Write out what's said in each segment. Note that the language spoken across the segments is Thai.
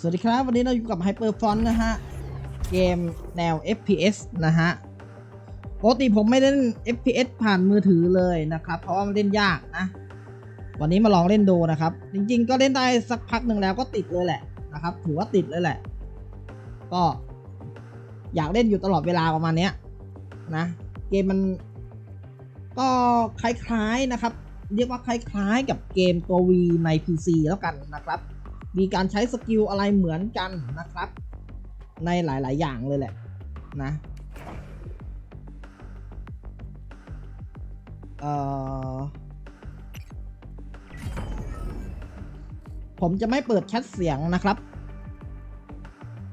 สวัสดีครับ วันนี้เราอยู่กับ Hyperfont นะฮะ เกมแนว FPS นะฮะปกติผมไม่เล่น FPS ผ่านมือถือเลยนะครับ เพราะว่ามันเล่นยากนะ วันนี้มาลองเล่นดูนะครับ จริงๆ ก็เล่นได้สักพักหนึ่งแล้วก็ติดเลยแหละนะครับ ถือว่าติดเลยแหละ ก็อยากเล่นอยู่ตลอดเวลาประมาณนี้นะ เกมมันก็คล้ายๆนะครับ เรียกว่าคล้ายๆกับเกมตัว V ใน PC แล้วกันนะครับ มีการใช้สกิลอะไรเหมือนกันนะครับ ในหลาย ๆ อย่างเลยแหละนะเออผมจะไม่เปิดแชทเสียงนะครับ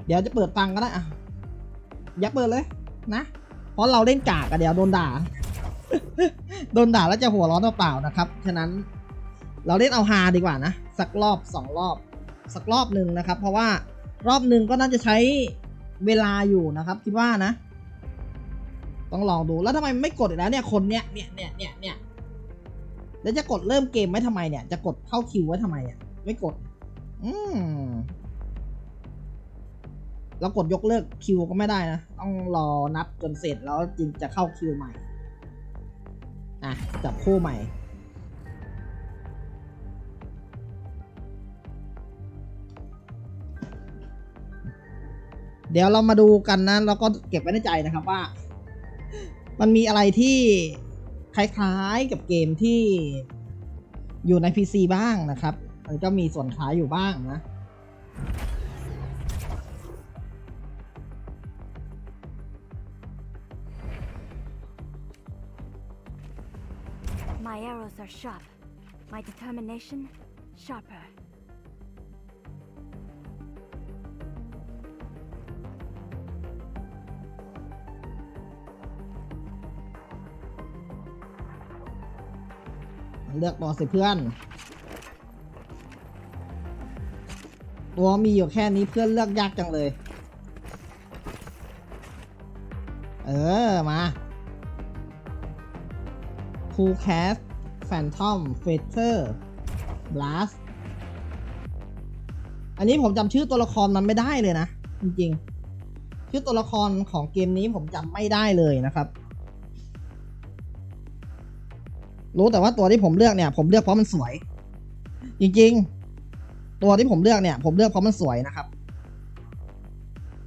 เดี๋ยวจะเปิดฟังก็ได้อะอย่าเปิดเลยนะ เพราะเราเล่นกากอะเดี๋ยวโดนด่า โดนด่าแล้วจะหัวร้อนเปล่าๆนะครับ ฉะนั้น เราเล่นเอาฮาดีกว่านะ สักรอบสองรอบ สักรอบหนึ่งนะครับ เพราะว่ารอบหนึ่งก็น่าจะใช้เวลาอยู่นะครับคิดว่านะ ต้องลองดูแล้วทำไมไม่กดอีกแล้วเนี่ยคนเนี้ยเนี่ยเนี่ยเนี่ยเนี่ยแล้วจะกดเริ่มเกมไว้ทำไมเนี่ย จะกดเข้าคิวไว้ทำไมอะไม่กด อืมเรากดยกเลิกคิวก็ไม่ได้นะ ต้องรอนับจนเสร็จแล้วจึงจะเข้าคิวใหม่ อะ จับคู่ใหม่ เดี๋ยวเรามาดูกันนะแล้วก็เก็บไว้ในใจนะครับว่า มันมีอะไรที่คล้ายๆกับเกมที่อยู่ใน PC บ้างนะครับ มันก็มีส่วนคล้ายอยู่บ้างนะ My arrows are sharp. My determination, sharper. เลือกตัวสิเพื่อน ตัวมีอยู่แค่นี้เพื่อนเลือกยากจังเลย เออ มา c o o l Cast Phantom f a t e r Blast อันนี้ผมจำชื่อตัวละครมันไม่ได้เลยนะ จริงๆ ชื่อตัวละครของเกมนี้ผมจำไม่ได้เลยนะครับ รู้แต่ว่าตัวที่ผมเลือกเนี่ย ผมเลือกเพราะมันสวย จริงๆ ตัวที่ผมเลือกเนี่ย ผมเลือกเพราะมันสวยนะครับ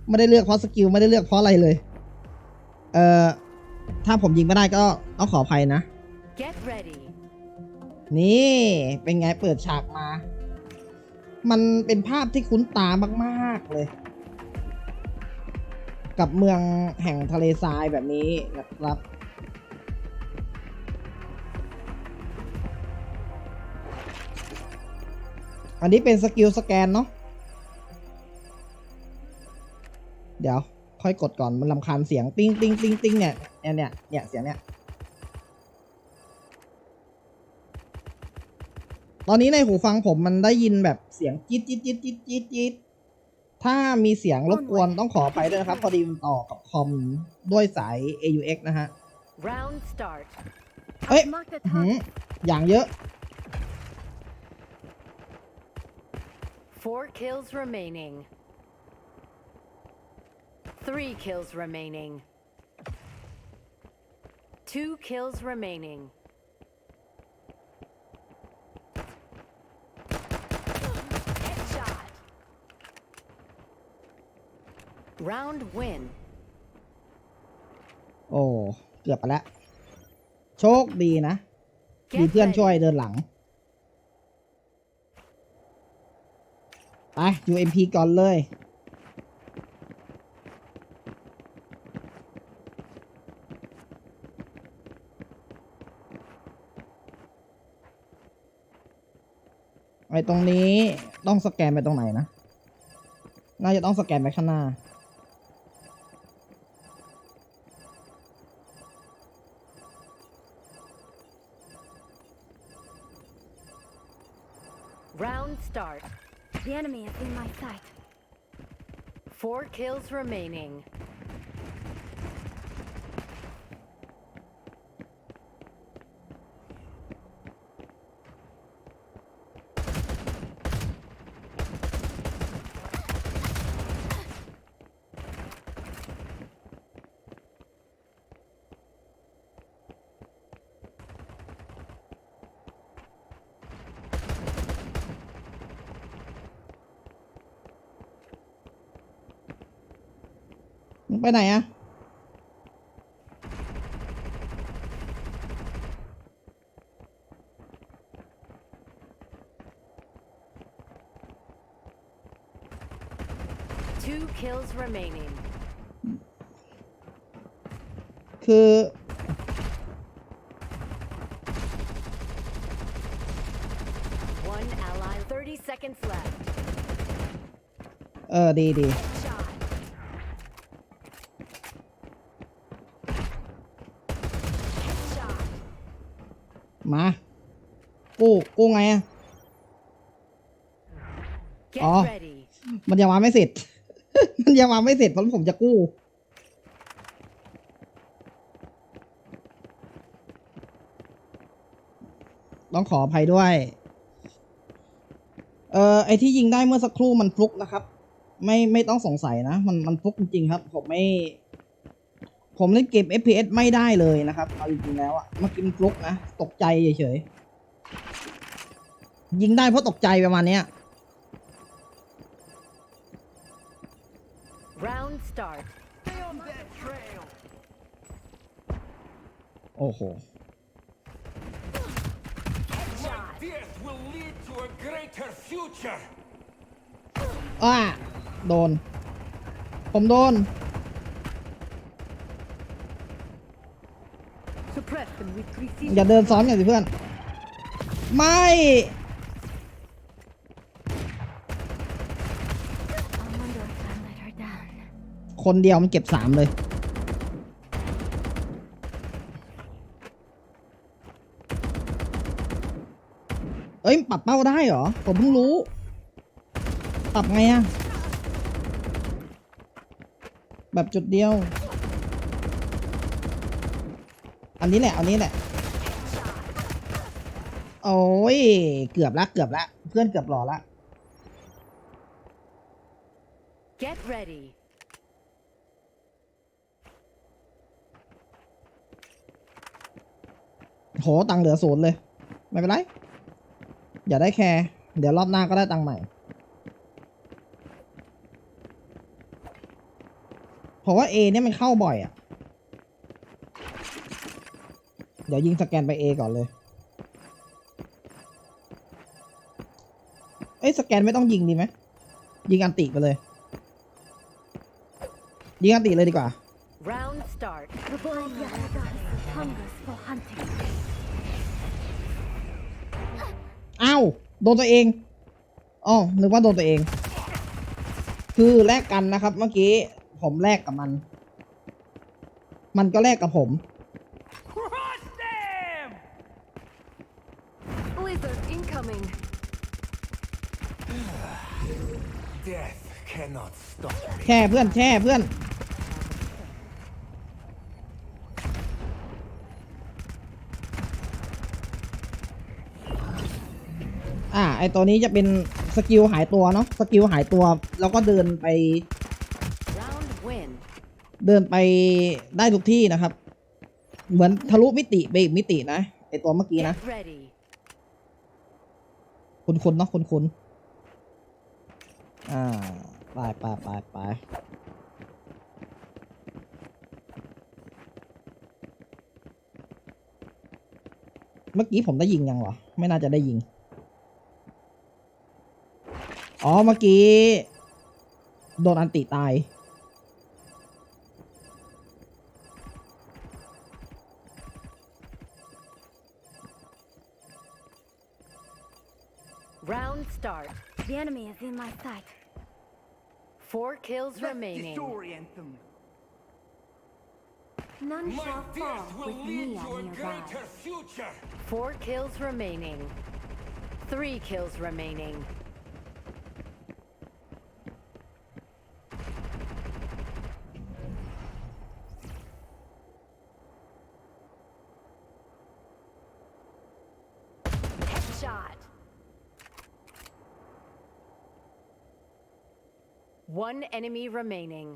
ไม่ได้เลือกเพราะสกิลไม่ได้เลือกเพราะอะไรเลย เอ่อ ถ้าผมยิงไม่ได้ก็ต้องขออภัยนะ Get ready. นี่เป็นไงเปิดฉากมา มันเป็นภาพที่คุ้นตามากๆเลย กับเมืองแห่งทะเลทรายแบบนี้นะครับ อันนี้เป็นสกิลสแกนเนาะ เดี๋ยว ค่อยกดก่อนมันลำคาญเสียงติ้งติ้งติ้งติ้งเนี่ยเนี่ยเนี่ยเนี่ยเสียงเนี่ย ตอนนี้ในหูฟังผมมันได้ยินแบบเสียงจี๊ดจี๊ดจี๊ดจี๊ดจี๊ดจี๊ดถ้ามีเสียงรบกวนต้องขอไปด้วยนะครับ พอดีมันต่อกับคอมด้วยสาย AUX นะฮะ Round start. Ê, I've marked the หืม target. อย่างเยอะ Four kills remaining. Three kills remaining. Two kills remaining. Headshot. Round win. โอ้ เกือบไปแล้ว โชคดีนะ มี Get เพื่อน ready. ช่วยเดินหลัง ไป UMP ก่อนเลย ไอ้ตรงนี้ต้องสแกนไปตรงไหนนะ น่าจะต้องสแกนไปข้างหน้า Round start. The enemy is in my sight. Four kills remaining. ไปไหนอะ Two kills remaining. คือ One ally. 30 seconds left. เออ ดีดี ไงอะ Get Oh. ready. มันยังมาไม่เสร็จ มันยังมาไม่เสร็จเพราะผมจะกู้ ต้องขออภัยด้วย เอ่อ ไอที่ยิงได้เมื่อสักครู่มันฟลุกนะครับ ไม่ไม่ต้องสงสัยนะ มันมันฟลุกจริงๆครับ ผมไม่ ผมเล่นเกม FPS ไม่ได้เลยนะครับ เอาจริงๆแล้วอะเมื่อกี้มันฟลุกนะ ตกใจเฉยๆ ยิงได้เพราะตกใจประมาณเนี้ย Round start. โอ้โห Shot. Death will lead to a greater future. อ่าโดน ผมโดน Suppress them with อย่าเดินซ้อนกันสิเพื่อน ไม่ I wonder if I let her down. คนเดียวมันเก็บสามเลย เอ้ยปรับเป้าได้เหรอ ผมเพิ่งรู้ ปรับไงอะแบบจุดเดียว อันนี้แหละ อันนี้แหละ โอ้ย เกือบละ เกือบละ เพื่อนเกือบหล่อละ Get ready. โหตังค์เหลือศูนย์เลย ไม่เป็นไร อย่าได้แคร์เดี๋ยวรอบหน้าก็ได้ตังค์ใหม่เพราะว่า A เนี่ยมันเข้าบ่อยอะ่ะ เดี๋ยวยิงสแกนไป A ก่อนเลย เอ้ยสแกนไม่ต้องยิงดีไหม ยิงอันติไปเลย ยิงอันติเลยดีกว่า Round start. โดนตัวเองอ๋อนึกว่าโดนตัวเอง คือแลกกันนะครับ เมื่อกี้ผมแลกกับมัน มันก็แลกกับผม Crush them! Blizzard incoming. Death cannot stop me. แช่เพื่อนแช่เพื่อน ไอตัวนี้จะเป็นสกิลหายตัวเนาะสกิลหายตัว แล้วก็เดินไป Round win. เดินไปได้ทุกที่นะครับ เหมือนทะลุมิติไปอีกมิตินะไอตัวเมื่อกี้นะ Get ready. คุณคุณเนาะคุณคุณอ่าไปไปไปไปเมื่อกี้ผมได้ยิงยังวะไม่น่าจะได้ยิง อ๋อ เมื่อกี้ โดนอันติตาย Round start. The enemy is in my sight. Four kills remaining. disorient them. None My shall fall death will with me lead to a nearby. greater future. Four kills remaining. Three kills remaining. One enemy remaining.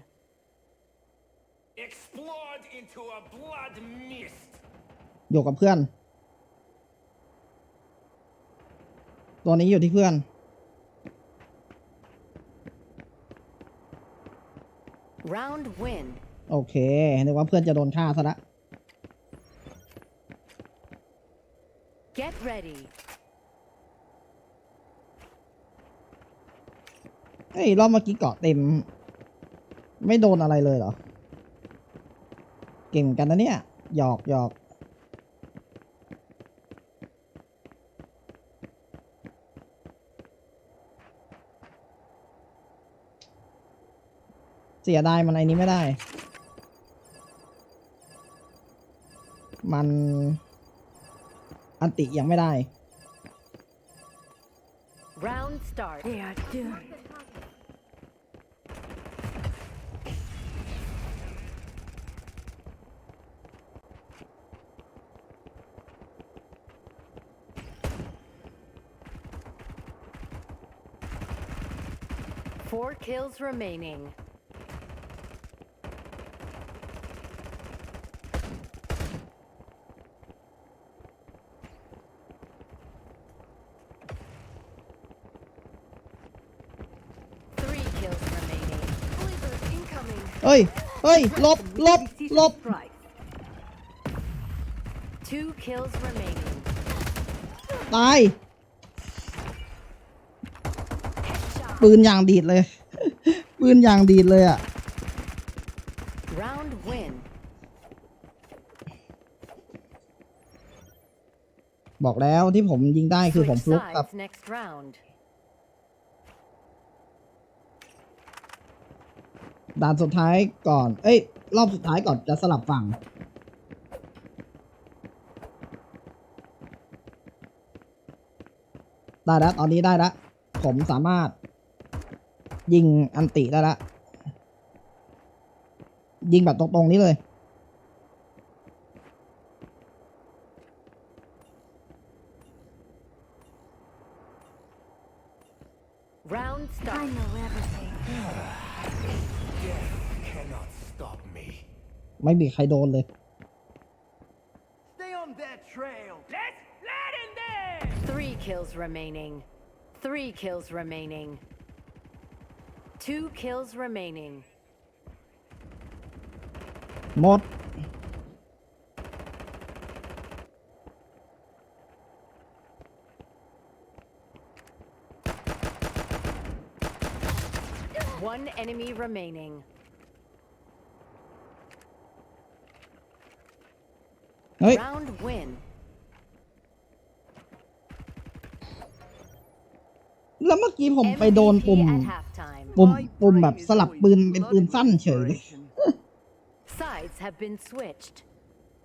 Explode into a blood mist. อยู่กับเพื่อน ตัวนี้อยู่ที่เพื่อน Round win. โอเคนึกว่าเพื่อนจะโดนฆ่าซะละ Get ready. เฮ้ย รอบเมื่อกี้เกาะเต็ม ไม่โดนอะไรเลยเหรอ เก่งกันนะเนี่ย หยอกหยอกเสียดายมันไอ้นี้ไม่ได้ มันอันติยังไม่ได้ Round start. They are doomed. Four kills remaining. Three kills remaining. Blizzard incoming. เฮ้ยเฮ้ยหลบหลบหลบ Strike. Two kills remaining. ตาย ปืนอย่างดีดเลย ปืนอย่างดีดเลยอะ Round win. บอกแล้วที่ผมยิงได้คือผม Switch ฟลุกครับ sides next round. ด่านสุดท้ายก่อน เอ้ย รอบสุดท้ายก่อนจะสลับฝั่ง ได้แล้วตอนนี้ได้แล้วผมสามารถ ยิงอันติได้แล้วยิงแบบตรงๆนี้เลย Round I start. know everything. Death cannot stop me. ไม่มีใครโดนเลย Stay on that trail. Let's let in there. Three kills remaining. Three kills remaining. Two kills remaining. หมด One enemy remaining. เฮ้ย Round win. แล้วเมื่อกี้ผมไปโดน MVP ปุ่ม at halftime. ปุ่มปุ่มแบบสลับปืนเป็นปืนสั้นเฉยเลย Sides have been switched.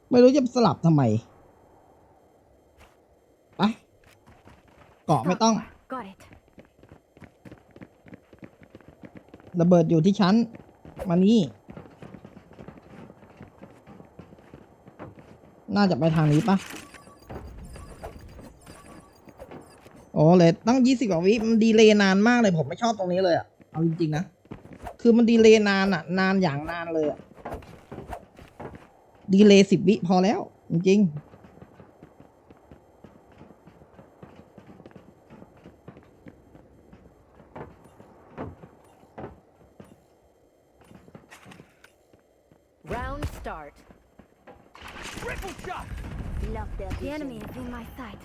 ไม่รู้จะสลับทำไมไปเกาะไม่ต้อง Got it. ระเบิดอยู่ที่ชั้น มานี่ น่าจะไปทางนี้ปะ อ๋อเลยตั้งยี่สิบกว่าวิมันดีเลย์นานมากเลย ผมไม่ชอบตรงนี้เลยอะเอาจริงๆนะ คือมันดีเลย์นานอะนานอย่างนานเลยอะดีเลย์สิบวิพอแล้ว จริง start. Triple shot. Love their The enemy is in my sight.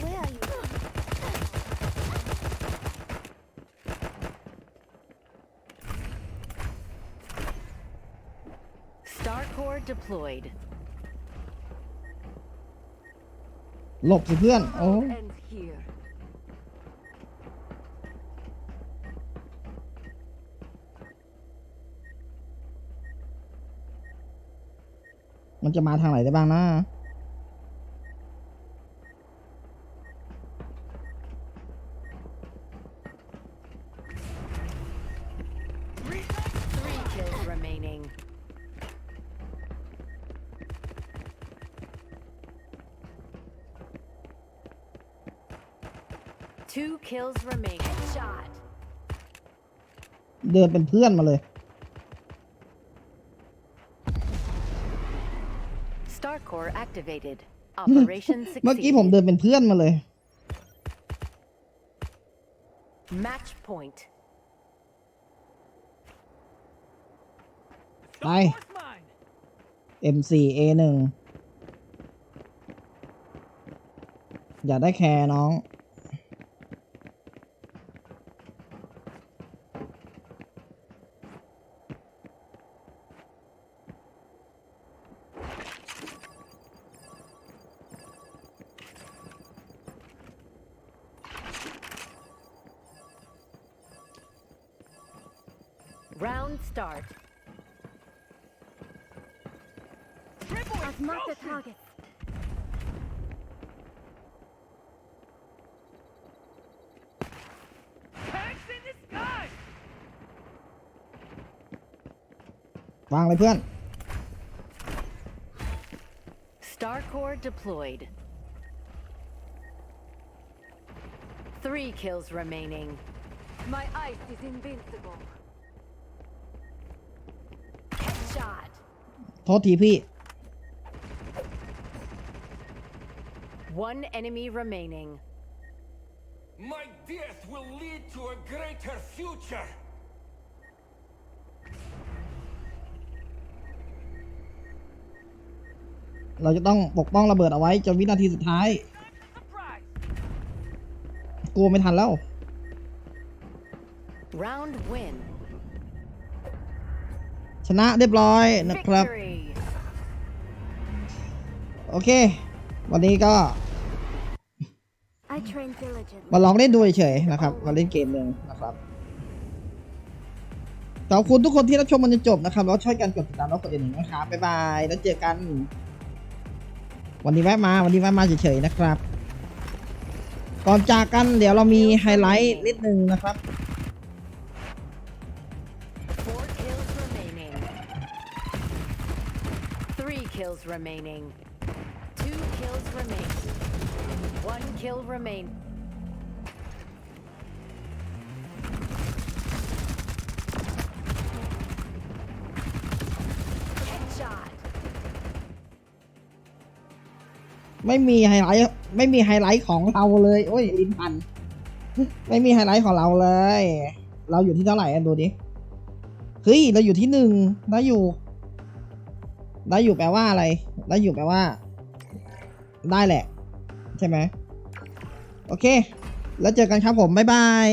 Where are you? Star Core deployed. ๆหลบสิเพื่อน โอ้ Ends here. มันจะมาทางไหนได้บ้างนะ เดินเป็นเพื่อนมาเลย Star Core activated. Operation เมื่อกี้ผม succeeded. เดินเป็นเพื่อนมาเลย Match point. Bye. What's mine? M4 A1 อย่าได้แคร์น้อง Round start. I've marked the target. Tanks in the sky! วางเลยเพื่อน Star Core deployed. Three kills remaining. My ice is invincible. โทษทีพี่ One enemy remaining. My death will lead to a greater future. เราจะต้องปกป้องระเบิดเอาไว้จนวินาทีสุดท้าย Surprise! กลัวไม่ทันแล้ว Round win. ชนะเรียบร้อยนะครับ Victory. โอเค วันนี้ก็ I train diligently. มาลองเล่นดูเฉยๆนะครับมาเล่นเกมหนึ่งนะครับขอบคุณทุกคนที่รับชมมันจนจบนะครับ แล้วช่วยกันกดติดตามแล้วกดกระดิ่งนะครับบ๊ายบาย แล้วเจอกัน วันนี้แวะมา วันนี้แวะมาเฉยๆนะครับ ก่อนจากกันเดี๋ยวเรามีไฮไลท์นิดนึงนะครับ kills remaining. Two kills remaining. One kill remain. Headshot. ไม่มีไฮไลท์ไม่มีไฮไลท์ของเราเลย โอ้ยลิ้นพัน ไม่มีไฮไลท์ของเราเลย เราอยู่ที่เท่าไหร่กันดูดิ เฮ้ย เราอยู่ที่หนึ่งได้อยู่ ได้อยู่แปลว่าอะไร ได้อยู่แปลว่า ได้แหละ ใช่ไหม โอเค แล้วเจอกันครับผม บ๊ายบาย